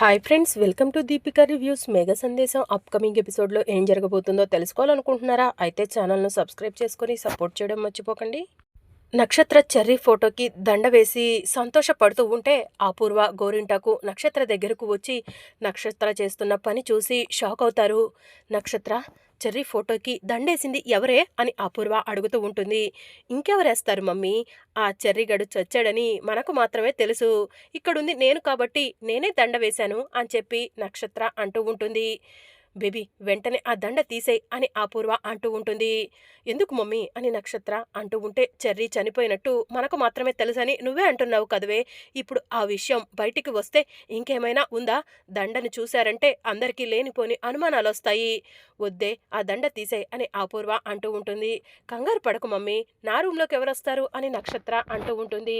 Hi friends welcome to Deepika reviews mega సందేశం upcoming ఎపిసోడ్లో ఏం జరగబోతుందో తెలుసుకోవాలనుకుంటున్నారా? అయితే ఛానల్ను సబ్స్క్రైబ్ చేసుకొని సపోర్ట్ చేయడం మర్చిపోకండి. నక్షత్ర చెర్రీ ఫోటోకి దండ వేసి సంతోషపడుతూ ఉంటే అపూర్వ గోరింటాకు నక్షత్ర దగ్గరకు వచ్చి నక్షత్ర చేస్తున్న పని చూసి షాక్ అవుతారు. నక్షత్ర చెర్రీ ఫోటోకి దండేసింది ఎవరే అని అపూర్వ అడుగుతూ ఉంటుంది. ఇంకెవరేస్తారు మమ్మీ? ఆ చెర్రిగడు చచ్చాడని మనకు మాత్రమే తెలుసు. ఇక్కడుంది నేను కాబట్టి నేనే దండ వేశాను అని చెప్పి నక్షత్ర అంటూ ఉంటుంది. బేబీ వెంటనే ఆ దండ తీసేయ్ అని అపూర్వ అంటూ ఉంటుంది. ఎందుకు మమ్మీ? అని నక్షత్ర అంటూ ఉంటే చెర్రీ చనిపోయినట్టు మనకు మాత్రమే తెలుసని నువ్వే అంటున్నావు కదవే. ఇప్పుడు ఆ విషయం బయటికి వస్తే ఇంకేమైనా ఉందా? దండను చూశారంటే అందరికీ లేనిపోని అనుమానాలు వస్తాయి వద్దే ఆ దండ తీసేయ్ అని అపూర్వ అంటూ ఉంటుంది. కంగారు పడకు మమ్మీ నా రూమ్లోకి ఎవరొస్తారు? అని నక్షత్ర అంటూ ఉంటుంది.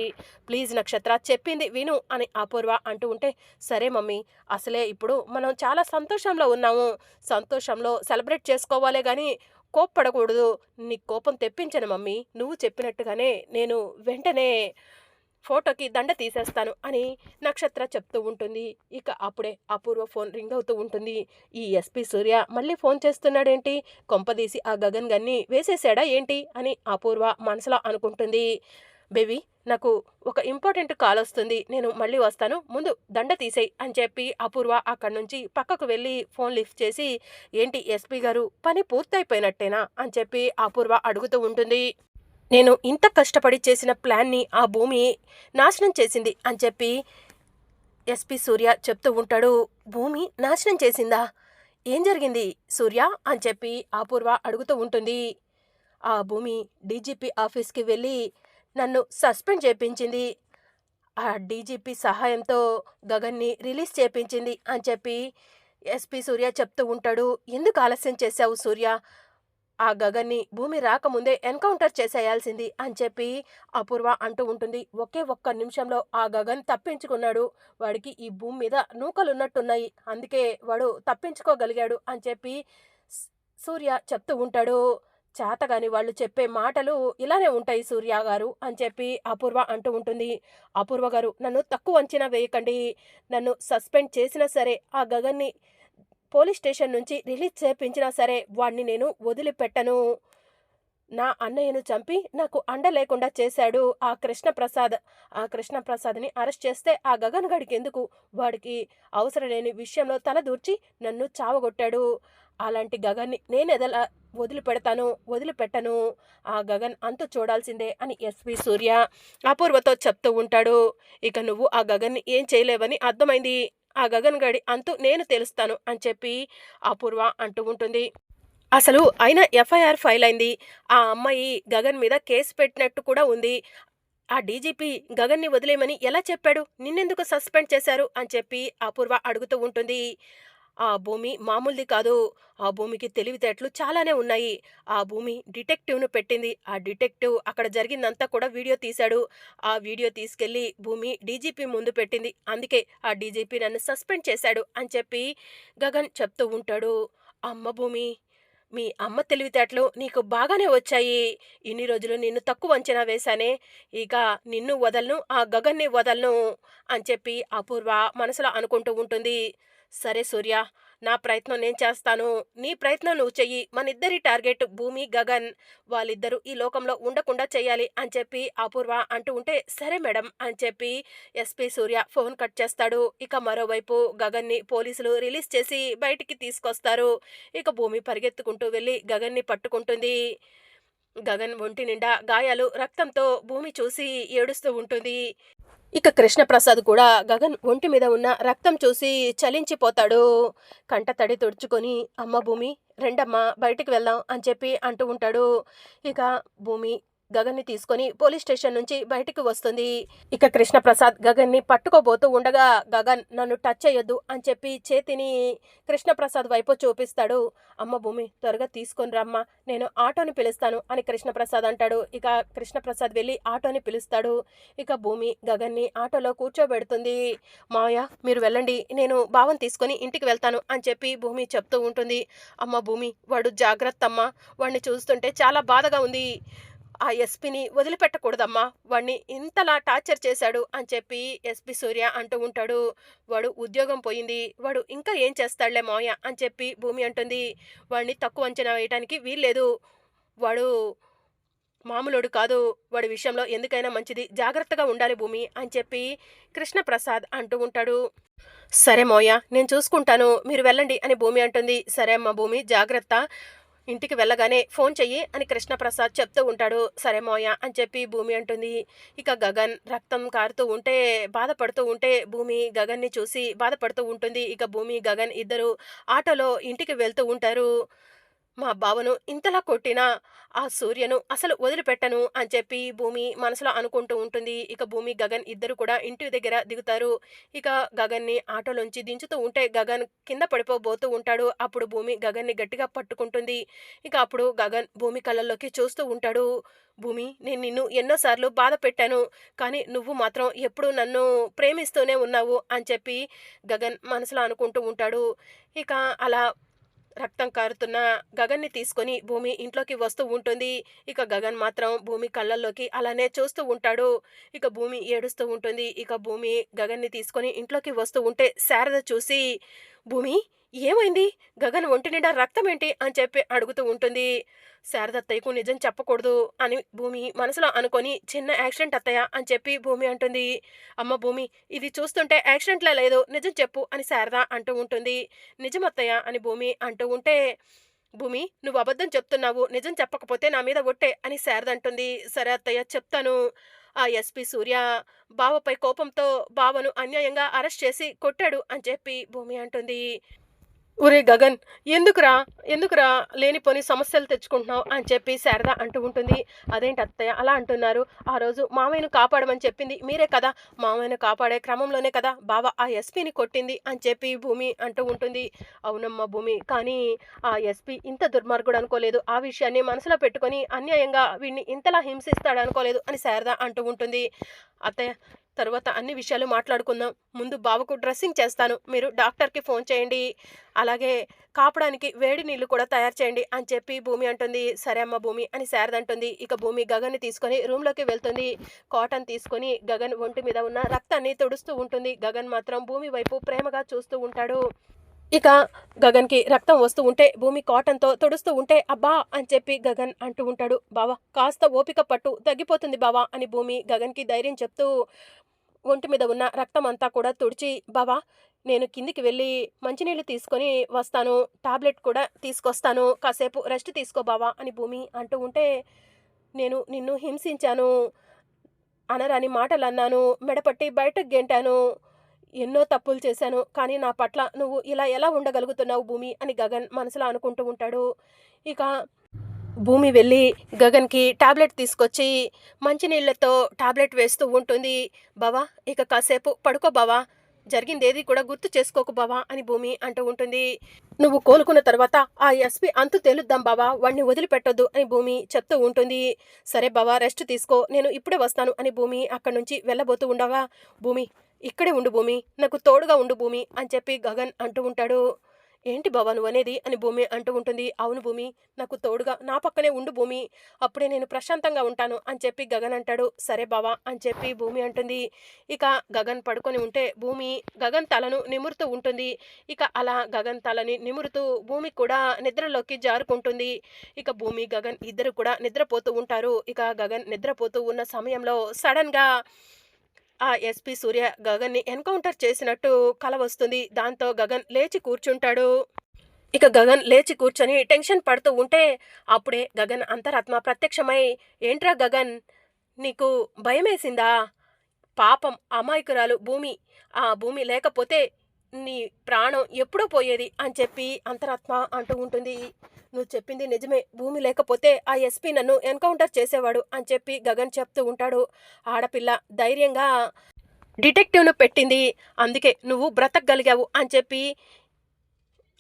ప్లీజ్ నక్షత్ర చెప్పింది విను అని అపూర్వ అంటూ ఉంటే సరే మమ్మీ అసలే ఇప్పుడు మనం చాలా సంతోషంలో ఉన్నాము. సంతోషంలో సెలబ్రేట్ చేసుకోవాలే కానీ కోప్పడకూడదు. నీ కోపం తెప్పించను మమ్మీ. నువ్వు చెప్పినట్టుగానే నేను వెంటనే ఫోటోకి దండ తీసేస్తాను అని నక్షత్ర చెప్తూ ఉంటుంది. ఇక అప్పుడే అపూర్వ ఫోన్ రింగ్ అవుతూ ఉంటుంది. ఈ ఎస్పి సూర్య మళ్ళీ ఫోన్ చేస్తున్నాడేంటి? కొంపదీసి ఆ గగన్ గన్ని వేసేసాడా ఏంటి? అని అపూర్వ మనసులో అనుకుంటుంది. బేబీ నాకు ఒక ఇంపార్టెంట్ కాల్ వస్తుంది. నేను మళ్ళీ వస్తాను. ముందు దండ తీసేయి అని చెప్పి అపూర్వ అక్కడి నుంచి పక్కకు వెళ్ళి ఫోన్ లిఫ్ట్ చేసి ఏంటి ఎస్పీ గారు పని పూర్తయిపోయినట్టేనా? అని చెప్పి అపూర్వ అడుగుతూ ఉంటుంది. నేను ఇంత కష్టపడి చేసిన ప్లాన్ని ఆ భూమి నాశనం చేసింది అని చెప్పి ఎస్పీ సూర్య చెప్తూ ఉంటాడు. భూమి నాశనం చేసిందా? ఏం జరిగింది సూర్య? అని చెప్పి అపూర్వ అడుగుతూ ఉంటుంది. ఆ భూమి డీజీపీ ఆఫీస్కి వెళ్ళి నన్ను సస్పెండ్ చేపించింది. ఆ డీజీపీ సహాయంతో గగన్ని రిలీజ్ చేపించింది అని చెప్పి ఎస్పీ సూర్య చెప్తూ ఉంటాడు. ఎందుకు ఆలస్యం చేశావు సూర్య? ఆ గగన్ని భూమి రాకముందే ఎన్కౌంటర్ చేసేయాల్సింది అని చెప్పి అపూర్వ అంటూ ఉంటుంది. ఒకే ఒక్క నిమిషంలో ఆ గగన్ తప్పించుకున్నాడు. వాడికి ఈ భూమి మీద నూకలున్నట్టున్నాయి. అందుకే వాడు తప్పించుకోగలిగాడు అని చెప్పి సూర్య చెప్తూ ఉంటాడు. చేతగాని వాళ్ళు చెప్పే మాటలు ఇలానే ఉంటాయి సూర్య గారు అని చెప్పి అపూర్వ అంటూ ఉంటుంది. అపూర్వ గారు నన్ను తక్కువ అంచనా వేయకండి. నన్ను సస్పెండ్ చేసినా సరే ఆ గగన్ని పోలీస్ స్టేషన్ నుంచి రిలీజ్ చేపించినా సరే వాడిని నేను వదిలిపెట్టను. నా అన్నయ్యను చంపి నాకు అండ లేకుండా చేశాడు ఆ కృష్ణప్రసాద్. ఆ కృష్ణప్రసాద్ని అరెస్ట్ చేస్తే ఆ గగన్ గడికి ఎందుకు? వాడికి అవసరం లేని విషయంలో తలదూర్చి నన్ను చావగొట్టాడు. అలాంటి గగన్ని నేను ఎదలా వదిలిపెడతాను వదిలిపెట్టను ఆ గగన్ అంత చూడాల్సిందే అని ఎస్వి సూర్య అపూర్వతో చెప్తూ ఉంటాడు. ఇక నువ్వు ఆ గగన్ని ఏం చేయలేవని అర్థమైంది. ఆ గగన్ గడి అంతు నేను తెలుస్తాను అని చెప్పి అపూర్వ అంటూ ఉంటుంది. అసలు అయినా ఎఫ్ఐఆర్ ఫైల్ అయింది. ఆ అమ్మాయి గగన్ మీద కేసు పెట్టినట్టు కూడా ఉంది. ఆ డీజీపీ గగన్ని వదిలేయమని ఎలా చెప్పాడు? నిన్నెందుకు సస్పెండ్ చేశారు? అని చెప్పి అపూర్వ అడుగుతూ ఉంటుంది. ఆ భూమి మామూలుది కాదు. ఆ భూమికి తెలివితేటలు చాలానే ఉన్నాయి. ఆ భూమి డిటెక్టివ్ను పెట్టింది. ఆ డిటెక్టివ్ అక్కడ జరిగిందంతా కూడా వీడియో తీశాడు. ఆ వీడియో తీసుకెళ్ళి భూమి డీజీపీ ముందు పెట్టింది. అందుకే ఆ డీజీపీ నన్ను సస్పెండ్ చేశాడు అని చెప్పి గగన్ చెప్తూ ఉంటాడు. అమ్మ భూమి మీ అమ్మ తెలివితేటలు నీకు బాగానే వచ్చాయి. ఇన్ని రోజులు నిన్ను తక్కువ అంచనా వేశానే. ఇక నిన్ను వదలను ఆ గగన్ని వదలను అని చెప్పి అపూర్వ మనసులో అనుకుంటూ ఉంటుంది. సరే సూర్య నా ప్రయత్నం నేను చేస్తాను. నీ ప్రయత్నం నువ్వు చెయ్యి. మన ఇద్దరి టార్గెట్ భూమి గగన్ వాళ్ళిద్దరూ ఈ లోకంలో ఉండకుండా చేయాలి అని చెప్పి అపూర్వ అంటూ ఉంటే సరే మేడం అని చెప్పి ఎస్పీ సూర్య ఫోన్ కట్ చేస్తాడు. ఇక మరోవైపు గగన్ని పోలీసులు రిలీజ్ చేసి బయటికి తీసుకొస్తారు. ఇక భూమి పరిగెత్తుకుంటూ వెళ్ళి గగన్ని పట్టుకుంటుంది. గగన్ ఒంటి నిండా గాయాలు రక్తంతో భూమి చూసి ఏడుస్తూ ఉంటుంది. ఇక కృష్ణప్రసాద్ కూడా గగన్ ఒంటి మీద ఉన్న రక్తం చూసి చలించిపోతాడు. కంట తడి తుడుచుకొని అమ్మ భూమి రెండమ్మ బయటికి వెళ్దాం అని చెప్పి అంటూ ఉంటాడు. ఇక భూమి గగన్ని తీసుకొని పోలీస్ స్టేషన్ నుంచి బయటికి వస్తుంది. ఇక కృష్ణప్రసాద్ గగన్ని పట్టుకోబోతూ ఉండగా గగన్ నన్ను టచ్ చేయొద్దు అని చెప్పి చేతిని కృష్ణప్రసాద్ వైపు చూపిస్తాడు. అమ్మ భూమి త్వరగా తీసుకొని రమ్మా నేను ఆటోని పిలుస్తాను అని కృష్ణప్రసాద్ అంటాడు. ఇక కృష్ణప్రసాద్ వెళ్ళి ఆటోని పిలుస్తాడు. ఇక భూమి గగన్ని ఆటోలో కూర్చోబెడుతుంది. మావయ్య మీరు వెళ్ళండి నేను భావం తీసుకొని ఇంటికి వెళ్తాను అని చెప్పి భూమి చెప్తూ ఉంటుంది. అమ్మ భూమి వాడు జాగ్రత్త అమ్మ వాడిని చూస్తుంటే చాలా బాధగా ఉంది. ఆ ఎస్పీని వదిలిపెట్టకూడదమ్మా. వాడిని ఇంతలా టార్చర్ చేశాడు అని చెప్పి ఎస్పీ సూర్య అంటూ ఉంటాడు. వాడు ఉద్యోగం పోయింది. వాడు ఇంకా ఏం చేస్తాడులే మోయ అని చెప్పి భూమి అంటుంది. వాడిని తక్కువ అంచనా వేయటానికి వీల్లేదు. వాడు మామూలుడు కాదు. వాడి విషయంలో ఎందుకైనా మంచిది. జాగ్రత్తగా ఉండాలి భూమి అని చెప్పి కృష్ణప్రసాద్ అంటూ ఉంటాడు. సరే మోయ నేను చూసుకుంటాను. మీరు వెళ్ళండి అని భూమి అంటుంది. సరే అమ్మ భూమి జాగ్రత్త. ఇంటికి వెళ్ళగానే ఫోన్ చెయ్యి అని కృష్ణప్రసాద్ చెప్తూ ఉంటాడు. సరే మోయ అని చెప్పి భూమి అంటుంది. ఇక గగన్ రక్తం కారుతూ ఉంటే బాధపడుతూ ఉంటే భూమి గగన్ని చూసి బాధపడుతూ ఉంటుంది. ఇక భూమి గగన్ ఇద్దరు ఆటోలో ఇంటికి వెళ్తూ ఉంటారు. మా బావను ఇంతలా కొట్టినా ఆ సూర్యను అసలు వదిలిపెట్టను అని చెప్పి భూమి మనసులో అనుకుంటూ ఉంటుంది. ఇక భూమి గగన్ ఇద్దరు కూడా ఇంటి దగ్గర దిగుతారు. ఇక గగన్ని ఆటోలోంచి దించుతూ ఉంటే గగన్ కింద పడిపోబోతూ ఉంటాడు. అప్పుడు భూమి గగన్ని గట్టిగా పట్టుకుంటుంది. ఇక అప్పుడు గగన్ భూమి కళ్ళల్లోకి చూస్తూ ఉంటాడు. భూమి నేను నిన్ను ఎన్నోసార్లు బాధ పెట్టాను. కానీ నువ్వు మాత్రం ఎప్పుడూ నన్ను ప్రేమిస్తూనే ఉన్నావు అని చెప్పి గగన్ మనసులో అనుకుంటూ ఉంటాడు. ఇక అలా రక్తం కారుతున్న గగన్ని తీసుకొని భూమి ఇంట్లోకి వస్తూ ఉంటుంది. ఇక గగన్ మాత్రం భూమి కళ్ళల్లోకి అలానే చూస్తూ ఉంటాడు. ఇక భూమి ఏడుస్తూ ఉంటుంది. ఇక భూమి గగన్ని తీసుకొని ఇంట్లోకి వస్తూ ఉంటే శారద చూసి భూమి ఏమైంది? గగన్ ఒంటి నిండా రక్తం ఏంటి అని చెప్పి అడుగుతూ ఉంటుంది. శారద అత్తయ్యకు నిజం చెప్పకూడదు అని భూమి మనసులో అనుకొని చిన్న యాక్సిడెంట్ అత్తయ్య అని చెప్పి భూమి అంటుంది. అమ్మ భూమి ఇది చూస్తుంటే యాక్సిడెంట్లా లేదు నిజం చెప్పు అని శారద అంటూ ఉంటుంది. నిజం అత్తయ్య అని భూమి అంటూ ఉంటే భూమి నువ్వు అబద్ధం చెప్తున్నావు నిజం చెప్పకపోతే నా మీద ఒట్టే అని శారద అంటుంది. సరే అత్తయ్య చెప్తాను. ఆ ఎస్పీ సూర్య బావపై కోపంతో బావను అన్యాయంగా అరెస్ట్ చేసి కొట్టాడు అని చెప్పి భూమి అంటుంది. ఒరే గగన్ ఎందుకురా ఎందుకురా లేనిపోని సమస్యలు తెచ్చుకుంటున్నావు అని చెప్పి శారద అంటూ ఉంటుంది. అదేంటి అత్తయ్య అలా అంటున్నారు? ఆ రోజు మామయ్యను కాపాడమని చెప్పింది మీరే కదా. మామయ్యను కాపాడే క్రమంలోనే కదా బావ ఆ ఎస్పీని కొట్టింది అని చెప్పి భూమి అంటూ ఉంటుంది. అవునమ్మా భూమి కానీ ఆ ఎస్పీ ఇంత దుర్మార్గుడు అనుకోలేదు. ఆ విషయాన్ని మనసులో పెట్టుకొని అన్యాయంగా వీడిని ఇంతలా హింసిస్తాడు అనుకోలేదు అని శారద అంటూ ఉంటుంది. అత్తయ్య తర్వాత అన్ని విషయాలు మాట్లాడుకుందాం. ముందు బావకు డ్రెస్సింగ్ చేస్తాను. మీరు డాక్టర్కి ఫోన్ చేయండి. అలాగే కాపడానికి వేడి నీళ్ళు కూడా తయారు చేయండి అని చెప్పి భూమి అంటుంది. సరే అమ్మ భూమి అని శారద అంటుంది. ఇక భూమి గగన్ని తీసుకొని రూమ్లోకి వెళ్తుంది. కాటన్ తీసుకొని గగన్ ఒంటి మీద ఉన్న రక్తాన్ని తుడుస్తూ ఉంటుంది. గగన్ మాత్రం భూమి వైపు ప్రేమగా చూస్తూ ఉంటాడు. ఇక గగన్కి రక్తం వస్తూ ఉంటే భూమి కాటన్తో తుడుస్తూ ఉంటే అబ్బా అని చెప్పి గగన్ అంటూ ఉంటాడు. బావా కాస్త ఓపిక పట్టు తగ్గిపోతుంది బావా అని భూమి గగన్కి ధైర్యం చెప్తూ ఒంటి మీద ఉన్న రక్తం అంతా కూడా తుడిచి బావా నేను కిందికి వెళ్ళి మంచినీళ్ళు తీసుకొని వస్తాను టాబ్లెట్ కూడా తీసుకొస్తాను కాసేపు రెస్ట్ తీసుకో బావా అని భూమి అంటూ ఉంటే నేను నిన్ను హింసించాను అనరాని మాటలు అన్నాను మెడపట్టి బయటకు గెంటాను ఎన్నో తప్పులు చేశాను కానీ నా పట్ల నువ్వు ఇలా ఎలా ఉండగలుగుతున్నావు భూమి అని గగన్ మనసులో అనుకుంటూ ఉంటాడు. ఇక భూమి వెళ్ళి గగన్కి టాబ్లెట్ తీసుకొచ్చి మంచినీళ్ళతో టాబ్లెట్ వేస్తూ ఉంటుంది. బావా ఇక కాసేపు పడుకో బావా. జరిగింది ఏది కూడా గుర్తు చేసుకోకు బావా అని భూమి అంటూ ఉంటుంది. నువ్వు కోలుకున్న తర్వాత ఆ ఎస్పీ అంతు తేలుద్దాం బావా వాడిని వదిలిపెట్టొద్దు అని భూమి చెప్తూ ఉంటుంది. సరే బావా రెస్ట్ తీసుకో నేను ఇప్పుడే వస్తాను అని భూమి అక్కడి నుంచి వెళ్ళబోతూ ఉండగా భూమి ఇక్కడే ఉండు భూమి నాకు తోడుగా ఉండు భూమి అని చెప్పి గగన్ అంటూ ఉంటాడు. ఏంటి బావా నువ్వు అనేది అని భూమి అంటూ ఉంటుంది. అవును భూమి నాకు తోడుగా నా పక్కనే ఉండు భూమి అప్పుడే నేను ప్రశాంతంగా ఉంటాను అని చెప్పి గగన్ అంటాడు. సరే బావా అని చెప్పి భూమి అంటుంది. ఇక గగన్ పడుకొని ఉంటే భూమి గగన్ తలను నిమురుతూ ఉంటుంది. ఇక అలా గగన్ తలని నిమురుతూ భూమి కూడా నిద్రలోకి జారుకుంటుంది. ఇక భూమి గగన్ ఇద్దరు కూడా నిద్రపోతూ ఉంటారు. ఇక గగన్ నిద్రపోతూ ఉన్న సమయంలో సడన్గా ఆ ఎస్పీ సూర్య గగన్ని ఎన్కౌంటర్ చేసినట్టు కల వస్తుంది. దాంతో గగన్ లేచి కూర్చుంటాడు. ఇక గగన్ లేచి కూర్చొని టెన్షన్ పడుతూ ఉంటే అప్పుడే గగన్ అంతరాత్మ ప్రత్యక్షమై ఏంట్రా గగన్? నీకు భయమేసిందా? పాపం అమాయకురాలు భూమి. ఆ భూమి లేకపోతే నీ ప్రాణం ఎప్పుడో పోయేది అని చెప్పి అంతరాత్మ అంటూ ఉంటుంది. నువ్వు చెప్పింది నిజమే. భూమి లేకపోతే ఆ ఎస్పీ నన్ను ఎన్కౌంటర్ చేసేవాడు అని చెప్పి గగన్ చెప్తూ ఉంటాడు. ఆడపిల్ల ధైర్యంగా డిటెక్టివ్ను పెట్టింది. అందుకే నువ్వు బ్రతకగలిగావు అని చెప్పి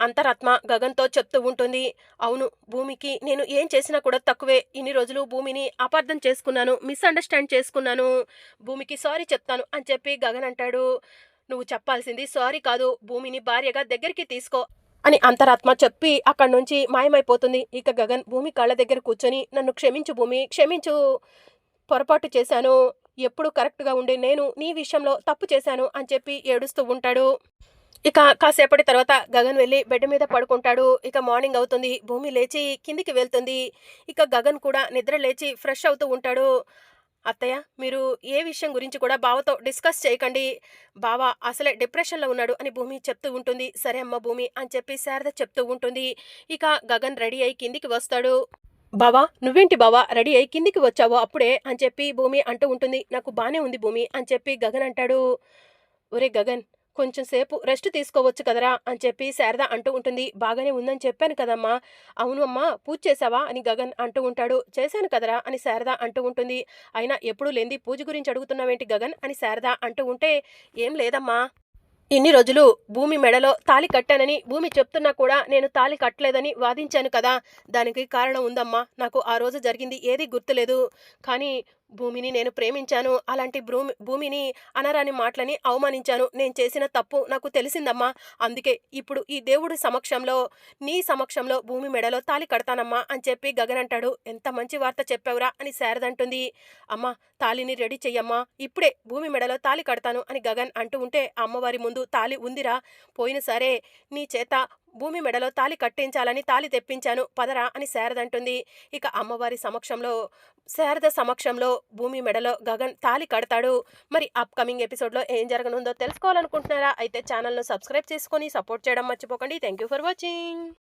అంతరాత్మ గగన్తో చెప్తూ ఉంటుంది. అవును భూమికి నేను ఏం చేసినా కూడా తక్కువే. ఇన్ని రోజులు భూమిని అపార్థం చేసుకున్నాను మిస్అండర్స్టాండ్ చేసుకున్నాను. భూమికి సారీ చెప్తాను అని చెప్పి గగన్ అంటాడు. నువ్వు చెప్పాల్సింది సారీ కాదు. భూమిని భార్యగా దగ్గరికి తీసుకో. అని అంతరాత్మ చెప్పి అక్కడి నుంచి మాయమైపోతుంది. ఇక గగన్ భూమి కాళ్ళ దగ్గర కూర్చొని నన్ను క్షమించు భూమి క్షమించు పొరపాటు చేశాను. ఎప్పుడు కరెక్ట్గా ఉండే నేను నీ విషయంలో తప్పు చేశాను అని చెప్పి ఏడుస్తూ ఉంటాడు. ఇక కాసేపటి తర్వాత గగన్ వెళ్ళి బెడ్ మీద పడుకుంటాడు. ఇక మార్నింగ్ అవుతుంది. భూమి లేచి కిందికి వెళ్తుంది. ఇక గగన్ కూడా నిద్ర లేచి ఫ్రెష్ అవుతూ ఉంటాడు. అత్తయ్య మీరు ఏ విషయం గురించి కూడా బావతో డిస్కస్ చేయకండి. బావ అసలే డిప్రెషన్లో ఉన్నాడు అని భూమి చెప్తూ ఉంటుంది. సరే అమ్మ భూమి అని చెప్పి శారద చెప్తూ ఉంటుంది. ఇక గగన్ రెడీ అయి కిందికి వస్తాడు. బావా నువ్వేంటి బావా? రెడీ అయి కిందికి వచ్చావో అప్పుడే? అని చెప్పి భూమి అంటూ ఉంటుంది. నాకు బానే ఉంది భూమి అని చెప్పి గగన్ అంటాడు. ఒరే గగన్ కొంచెం సేపు రెస్ట్ తీసుకోవచ్చు కదరా అని చెప్పి శారద అంటూ ఉంటుంది. బాగానే ఉందని చెప్పాను కదమ్మా. అవును అమ్మా పూజ చేసావా అని గగన్ అంటూ ఉంటాడు. చేశాను కదరా అని శారద అంటూ ఉంటుంది. అయినా ఎప్పుడు లేంది పూజ గురించి అడుగుతున్నావేంటి గగన్ అని శారద అంటూ ఉంటే ఏం లేదమ్మా. ఇన్ని రోజులు భూమి మెడలో తాలి కట్టానని భూమి చెప్తున్నా కూడా నేను తాలి కట్టలేదని వాదించాను కదా. దానికి కారణం ఉందమ్మా. నాకు ఆ రోజు జరిగింది ఏది గుర్తులేదు. కానీ భూమిని నేను ప్రేమించాను. అలాంటి భూమి భూమిని అనరాని మాటలని అవమానించాను. నేను చేసిన తప్పు నాకు తెలిసిందమ్మా. అందుకే ఇప్పుడు ఈ దేవుడి సమక్షంలో నీ సమక్షంలో భూమి మెడలో తాలి కడతానమ్మా అని చెప్పి గగన్ అంటాడు. ఎంత మంచి వార్త చెప్పావురా అని శారదంటుంది అమ్మా తాలిని రెడీ చెయ్యమ్మా. ఇప్పుడే భూమి మెడలో తాలి కడతాను అని గగన్ అంటూ ఉంటే అమ్మవారి ముందు తాలి ఉందిరా. పోయిన సరే నీ చేత భూమి మెడలో తాలి కట్టించాలని తాలి తెప్పించాను. పదరా అని శారదంటుంది. ఇక అమ్మవారి సమక్షంలో శారద సమక్షంలో భూమి మెడలో గగన్ తాలి కడతాడు. మరి అప్కమింగ్ ఎపిసోడ్లో ఏం జరగనుందో తెలుసుకోవాలనుకుంటున్నారా? అయితే ఛానల్ను సబ్స్క్రైబ్ చేసుకొని సపోర్ట్ చేయడం మర్చిపోకండి. Thank you for watching